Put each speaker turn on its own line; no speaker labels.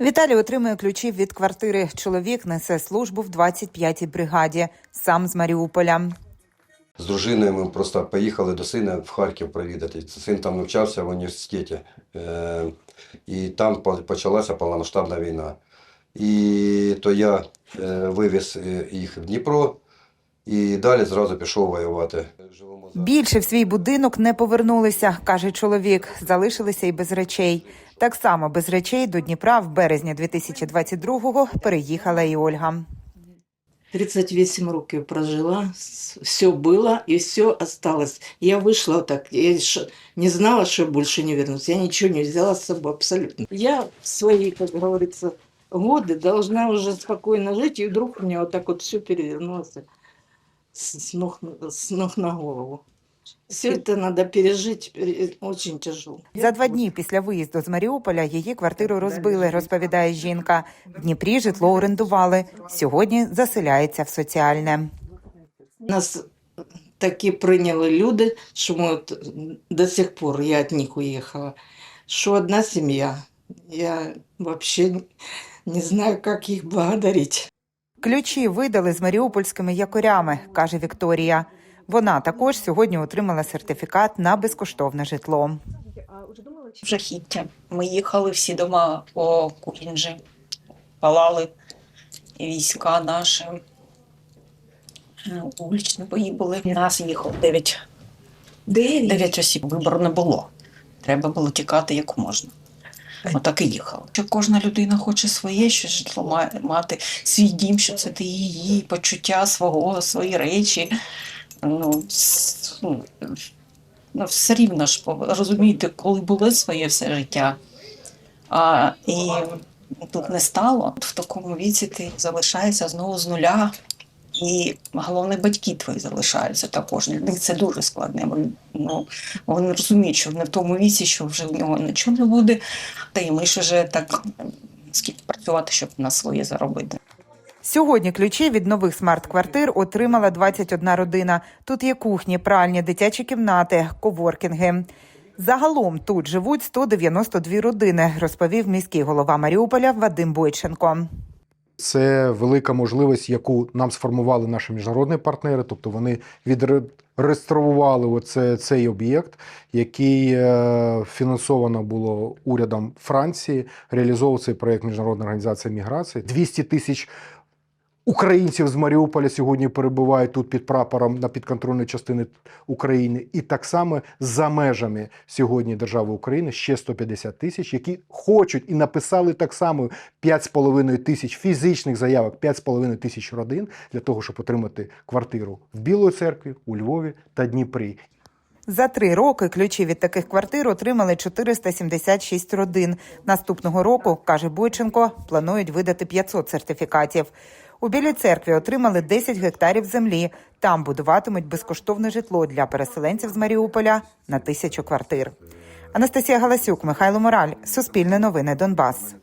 Віталій отримує ключі від квартири. Чоловік несе службу в 25-й бригаді, сам з Маріуполя.
З дружиною ми просто поїхали до сина в Харків провідати. Син там навчався в університеті. Е, і там почалася повномасштабна війна. І то я е, вивіз е, їх в Дніпро і далі зразу пішов воювати. Живемо за-
Більше в свій будинок не повернулися, каже чоловік. Залишилися і без речей. Так само без речей до Дніпра в березні 2022-го переїхала і Ольга.
38 років прожила, все было и все осталось. Я вышла так, я ш- не знала, что я больше не вернусь. Я ничего не взяла с собой абсолютно. Я в свои, как говорится, годы должна уже спокойно жить, и вдруг у меня вот так вот все перевернулось с, ног, с ног на голову. Все это надо пережить, очень тяжело.
За два дні після виїзду з Маріуполя її квартиру розбили, розповідає жінка. В Дніпрі житло орендували. Сьогодні заселяється в соціальне.
Нас такі прийняли люди, що ми от до сих пор я від них уїхала, що одна сім'я. Я взагалі не знаю, як їх благодарити.
Ключі видали з маріупольськими якорями, каже Вікторія. Вона також сьогодні отримала сертифікат на безкоштовне житло.
жахіття. Ми їхали всі дома по Курінджі, палали війська наші. Вуличні бої були. Нас їхало 9, 9 осіб. Вибору не було. Треба було тікати як можна. Отак і їхали. Що кожна людина хоче своє, що житло мати свій дім, що це її, почуття свого, свої речі. Ну, ну, ну, все рівно ж розумієте, коли було своє все життя, а, і тут не стало. В такому віці ти залишаєшся знову з нуля. І головне, батьки твої залишаються також. Для них це дуже складне. Вони, ну, вони розуміють, що не в тому віці, що вже в нього нічого не буде. Та й ми ж вже так скільки працювати, щоб на своє заробити.
Сьогодні ключі від нових смарт-квартир отримала 21 родина. Тут є кухні, пральні, дитячі кімнати, коворкінги. Загалом тут живуть 192 родини, розповів міський голова Маріуполя Вадим Бойченко.
Це велика можливість, яку нам сформували наші міжнародні партнери. Тобто вони відреєстрували оце, цей об'єкт, який е, фінансовано було урядом Франції. Реалізовував цей проєкт Міжнародної організації міграції. 200 тисяч українців з Маріуполя сьогодні перебувають тут під прапором на підконтрольній частини України. І так само за межами сьогодні держави України ще 150 тисяч, які хочуть і написали так само 5,5 тисяч фізичних заявок, 5,5 тисяч родин для того, щоб отримати квартиру в Білої церкві, у Львові та Дніпрі.
За три роки ключі від таких квартир отримали 476 родин. Наступного року, каже Бойченко, планують видати 500 сертифікатів. У Білій церкві отримали 10 гектарів землі. Там будуватимуть безкоштовне житло для переселенців з Маріуполя на тисячу квартир. Анастасія Галасюк, Михайло Мораль, Суспільне новини Донбас.